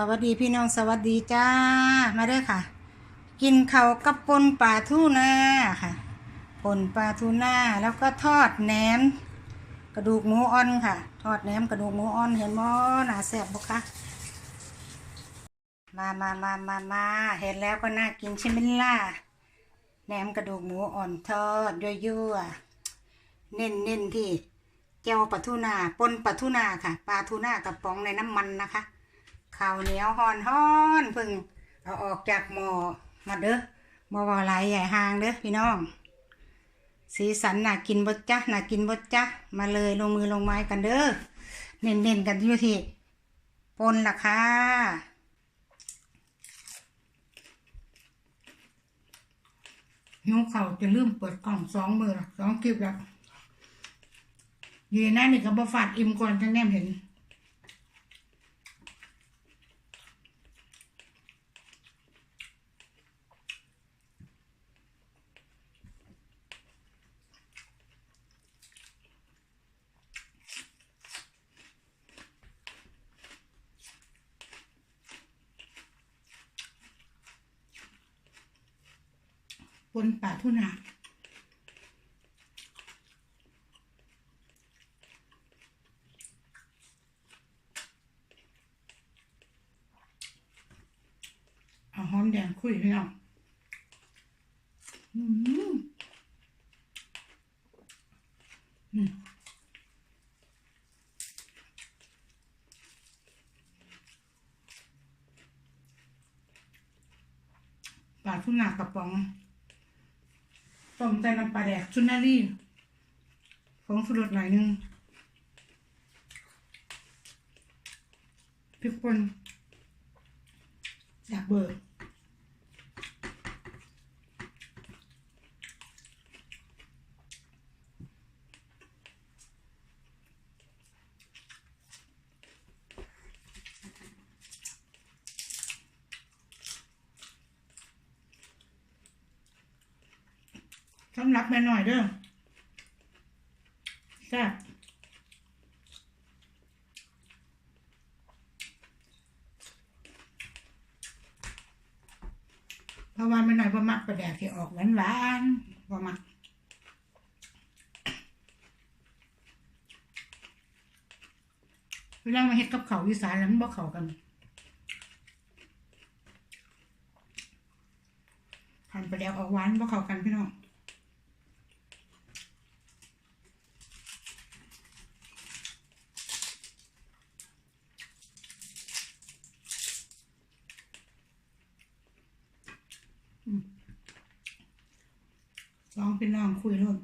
สวัสดีพี่น้องสวัสดีจ้ามาเด้อค่ะ กินเขากับปนปลาทูน่าค่ะปนปลาทูน่าแล้วก็ทอดแหนม กระดูกหมูอ่อนค่ะ ทอดแหนมกระดูกหมูอ่อนเห็นมั้หนาแซ่บบ่คะมามามามามาเห็นแล้วก็น่ากินใช่ไหมล่ะแหนมกระดูกหมูอ่อนทอดยั่วๆเน้นเน้นที่แก้วปลาทูน่าปนปลาทูน่าค่ะปลาทูน่ากระป๋องในน้ำมันนะคะ ข้าวเหนียวห่อนห่อนพิ่งเอาออกจากหม้อมาเด้อหม้อว่าไหลใหญ่หางเด้อพี่น้อง สีสันน่ากินบดจ้ะน่ากินบดจ้ะมาเลยลงมือลงไม้กันเด้อเน้นๆกันอยู่ที่ปนล่ะค่ะหิวเขาวจะลืมเปิดกล่องสองมือสองคลิปละยีน่านี่ก็บ่ฝาดอิ่มก่อนจังแนมเห็น บนป่าทุนาเอาหอมแดงคุยพี่น้องอืมอืมปลาทุนากระป๋อง ต้มใส่น้ำปลาแดกชุนนารีของสุดหน่อยหนึงพริกป่นจากเบอร์ สำหรับแม่หน่อยเด้อแซ่บเพราะว่าแม่หน่อยบ่มักปลาแดกที่ออกหวานหวานบ่มักเวลามาเฮ็ดกับเขาวอีสานแล้วมันบ่เข้ากันทำปลาแดกออกหวานบ่เข้ากันพี่น้อง ลองพี่น้องคุยร่วม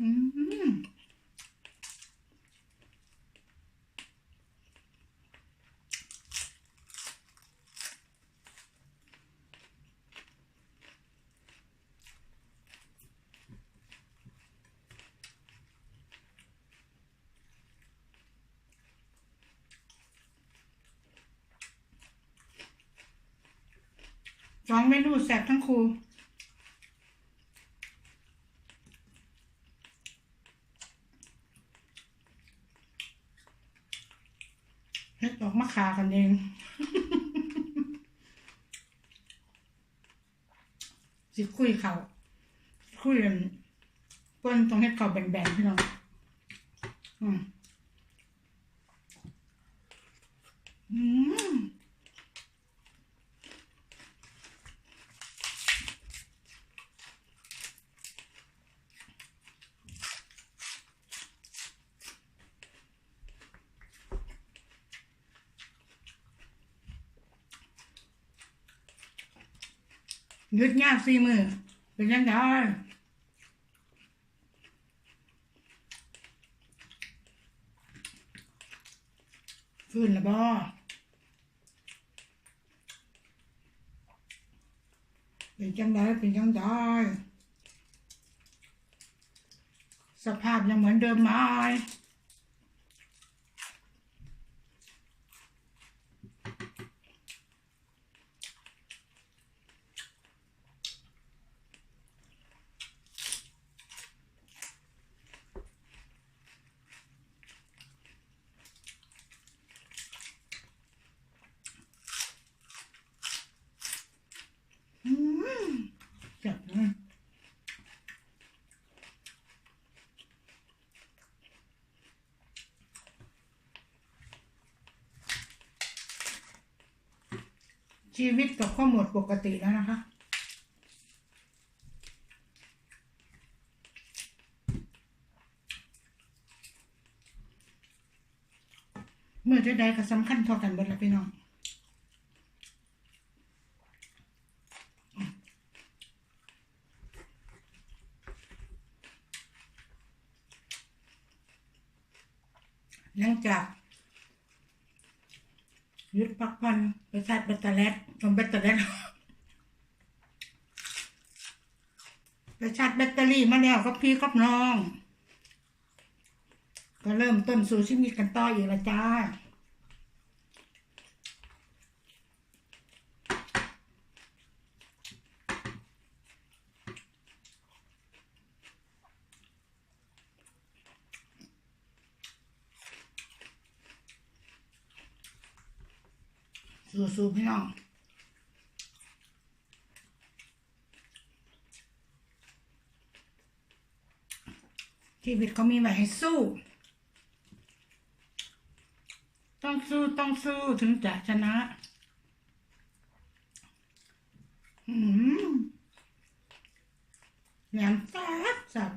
อืม สองเมนูแซ่บทั้งคู่เฮ็ดออกมาขากันเองสิคุยเขาคุยกันเปิ้นต้องเฮ็ดเขาแบนๆพี่น้องอืมอืม ยุดงานสี่มือเป็นยังไงฟื้นละบ่เป็นจังไดเป็นจังไดสภาพยังเหมือนเดิมไหม ชีวิตกับข้อหมดปกติแล้วนะคะ เมื่อจะได้ก็สำคัญเท่ากันเบิดละพี่น้องหลังจาก ยุดพักผ่อนไปชาร์จแบตเตอร์เรสทำแบตเตอร์เรสไปชาร์จแบตเตอรี่มาแล้วกับพี่กับน้อง ก็เริ่มต้นสู่ชีวิตกันต่ออีกและจ้า สู้ๆพี่น้องชีวิตเขามีไว้ให้สู้ ต้องสู้ต้องสู้ถึงจะชนะ อืมแหนมแซ่บสับ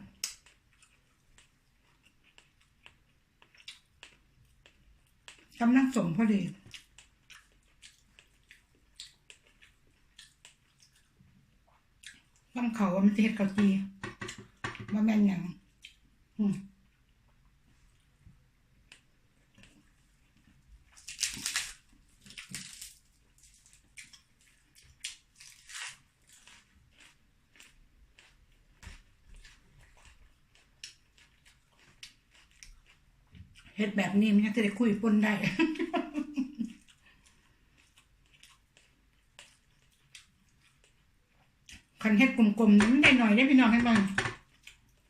กำลังสมพอดี ต้องเขาว่ามันจะเฮ็ดเขาจีว่าแม่นหยังเฮ็ดแบบนี้มันยังจะได้คุยปนได้ คันเฮ็ดกลมๆมันได้หน่อยได้พี่น้องให้มัน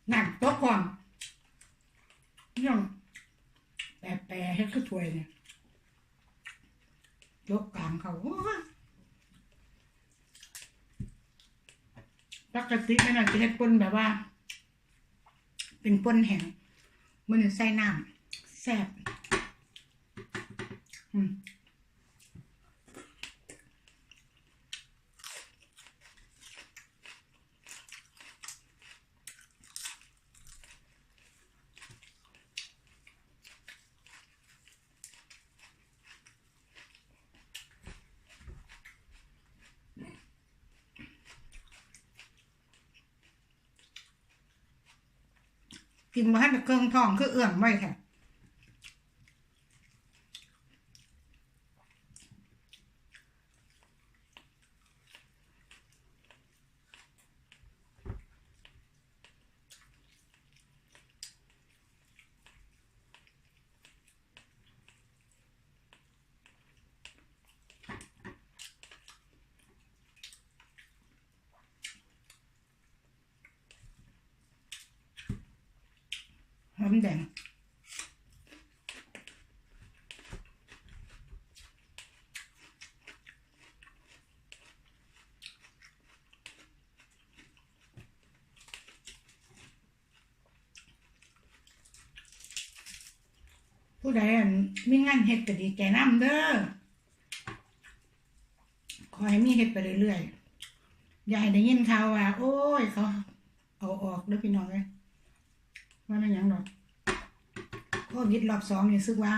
หนั่นโต๊ะก่อนพี่น้องแปรแปรเฮ็ดคือถ้วยเนี่ยยกกลางเขาปกติแม่น่ะจะเฮ็ดปนแบบว่า เป็นปนแห้งมันใส่น้ำแซ่บอืม กินมาให้เครื่องทองคือเอื้อมไว้ค่ะ อมแดงผู้ใดอันมีงานเฮ็ดก็ดีใจน้ำเด้อ ขอให้มีเฮ็ดไปเรื่อยๆ อย่าให้ได้ยินข่าวว่า โอ้ย เขา เอาออกเด้อพี่น้องเลยว่าไม่นยังดอก ควิดรอบสองนี่ซึกว่า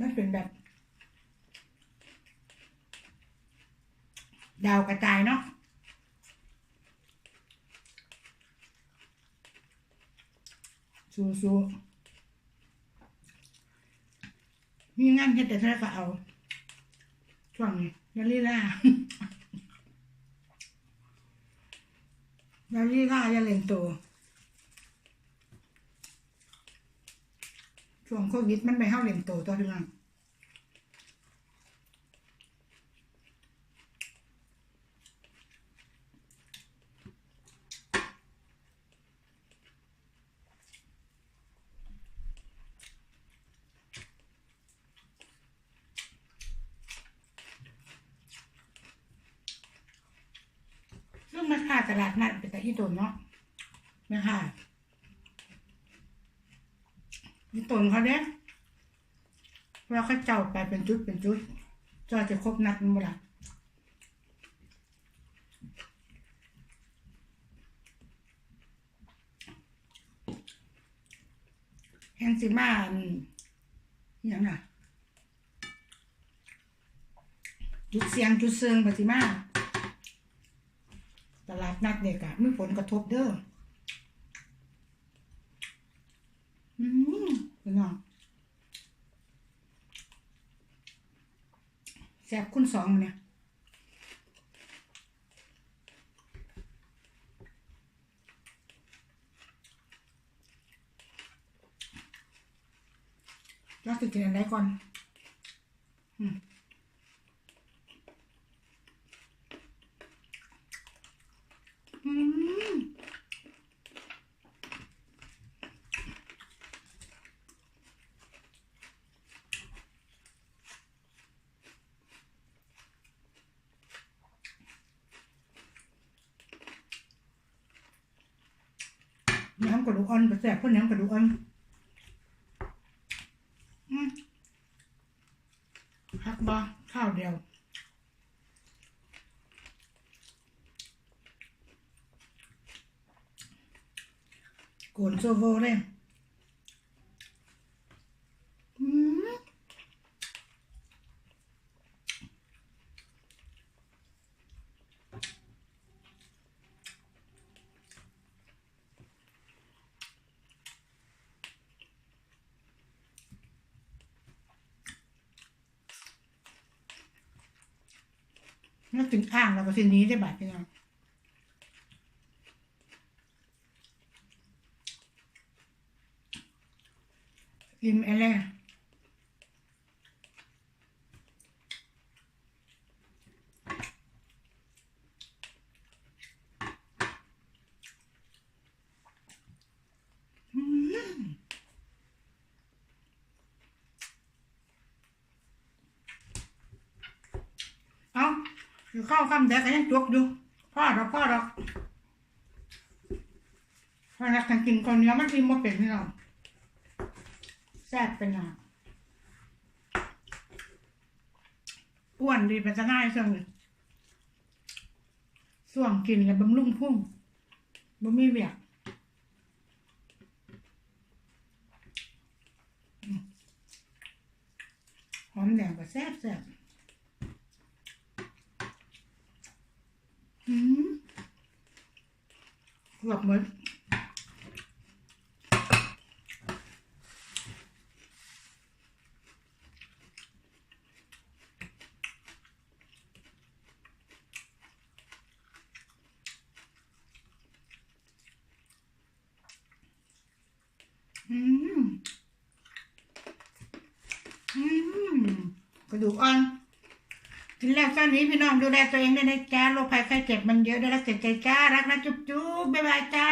มันเป็นแบบ ดาวกระจายเนาะสู้สู้มีงานเฮ็ดแต่เธอก็เอาช่วงนี้ยาลีลา ยาลีลาอย่าเล่นตัวช่วงโควิดมันไปเข้าเล่นตัวตัวเดือน ตลาดนัดเป็นแต่ที่โดนเนาะแม่ค่ะนี่ตนเขาเนี่ยเวลาเขาเจ้าไปเป็นจุดเป็นจุดจ้าจะครบนัดมันบ่ล่ะแฮงสิมาอันอย่างน่ะจุดเสียงจุดเซิงปฏิมา ตลาดนัดเด็กอะมีผลกระทบเด้ออืมพี่น้องแซ่บคุณสองเนี่ยเราจะกินอะไรก่อน อืม อืม น้ำกระดูกอ่อนกระแสบเพราะน้ำกระดูกอ่อนอืมฮักบะข้าวเดียว โกนโซโวเลยแล้วถึงข้างเราก็สิหนี้ได้บาดพี่น้อง ริมอะไรอืมเอาอยู่เข้าคำเด็กก็ยังจกอยู่พ่อดอกพ่อดอกพ่อนักกันกินคนเนี้ยมันกินมาเป็นที่เรา แซ่บเป็นอะอ้วนดีเป็นจะง่ายช่วงนี้ส่วงกินแล้วบำรุงพุ่งบ่มีเวียกหอมแดงก็แซ่บแซ่บอืมกรอบเหมือน อืม อืม กระดูกอ่อนกินแล้วตอนนี้พี่น้องดูแลตัวเองด้วยนะจ้าโรคภัยไข้เจ็บมันเยอะด้วยรักเจ็บใจจ้ารักนะจุ๊บจุ๊บบ๊ายบายจ้า